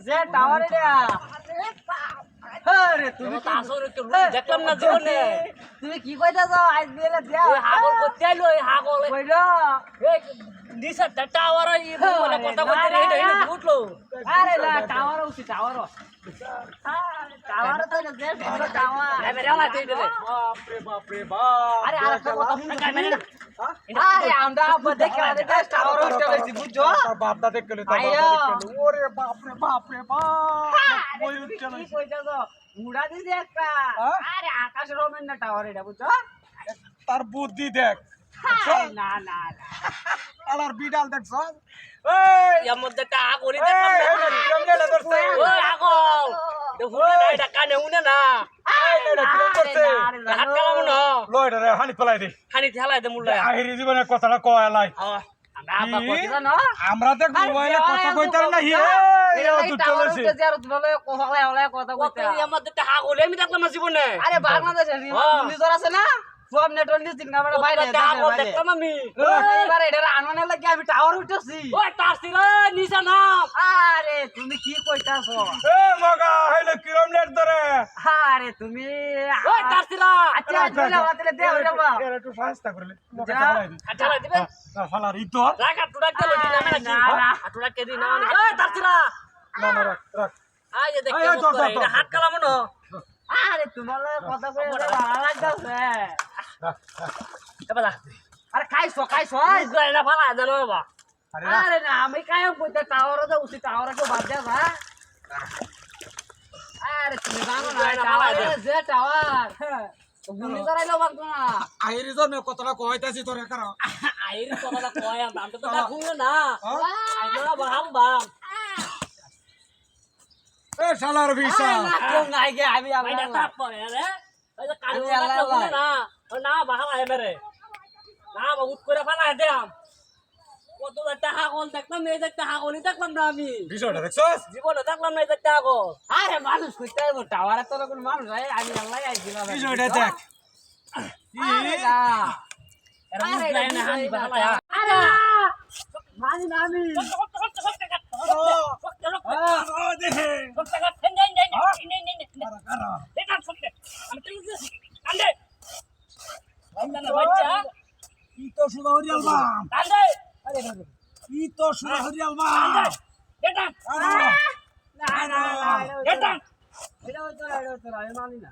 যে টাওয়ার এটা আরে তুমি তো আসর কি- দেখলাম না জীবনে। তুমি কি কইতাছ? আজ বিয়েলে দিয়া হাগল করতে আইলো ওই হাগল। কইলো। এই নিসার টাওয়ার মানে কথা বলতে রে এটা এটা উঠল? আরে না টাওয়ার উঠি টাওয়ার টাওয়ার তো না যে টাওয়ার তুই বাপরে বাপ আরে আরেকটা কথা শুন আরে আমরা দেখে বুঝছ? তার বাপ। দাদা উড়া দিছি একটা। হ্যাঁ? আরে আকাশ রমেন না টাওয়ার এটা বুঝছ? তার বুদ্ধি দেখ না না না। আলার বিড়াল দেখছ? এই এর মধ্যে এই, না কেমনে এটা ধরছে? ওই হাগল এটা না এটা কানে হুনে না। এই, এটা করছে? হাত কালাম না লয় এটা রে, হানি ফেলাই দে। খানি ঠেলাই দে মুল্লা আহিরি জীবনের কথাটা কয় লাই। আমরা আমরা তো মোবাইলে কথা কইতার না হে এটা ও লাগি তুই টাওয়ার চলেছে। উঠতে যার বলে কোহলে হলে কথা কত কইতা। এর মধ্যে একটা হাগল আমি দেখলাম জীবনে। আরে হ্যাঁ। নিউজর আছে না? সব নেটওয়ার্ক নিউজ তিন কামড়ে বাইরে দেখলাম আমি। এবার এটা আনমানের লাগি আমি টাওয়ার ওই তার ছিল নিচা না আরে তুমি কি কইতাছ? এ মগা হইল কিরম নেট ধরে? আরে তুমি ওই তার ছিল আচ্ছা। দিলা দে ওটা বা এর একটু সাহায্য করলে মগা যা। চালাই দি ঠেলাই দিবে? না ফালার ইতর। রাখ আটুরা কে লই না না। না, না। আটুরা দি না ওই তার ছিল। না না রাখ রাখ। আই যে দেখতে এটা হাত কালাম না। আরে তোমার কথা কই ভালো লাগতাছে। রাখ, রাখ। এবার যা। আরে খাইছো খাইছো না ফালা জানো বাবা আরে না আমি কায়ম কইতে টাওয়ার উঠি টাওয়ার বাদ না না, টাওয়ার না, যে টাওয়ার গুলি করাইলো বাদ না। জন্য তোরে কারণ আইর কয় আমি তো না। হ্যাঁ? আইলো না বাম বাম। এ শালার ভিসা। কোন নাই গে আমি আইটা আবার তাপ রে ওই যে। না না। বাহাল আয় মেরে না বা করে ফালা দে আম কত একটা হাগল দেখলাম এই যে একটা হাগলই দেখলাম না আমি ভিসাটা দেখছস জীবনে দেখলাম না এই যে একটা হাগল আরে মানুষ কইতে আইবো টাওয়ারে তো কোন মানুষ আই আমি আল্লাহ আইছিলাম ভিসাটা দেখ আরে না আরে না হানি বাহাল আরে মানি না আমি ই তো সুদা হরিয়াল বাম ই তো সুদা হরিয়াল বাম না না না এটা এটা হইতো এটা হইতো আমি মানি না।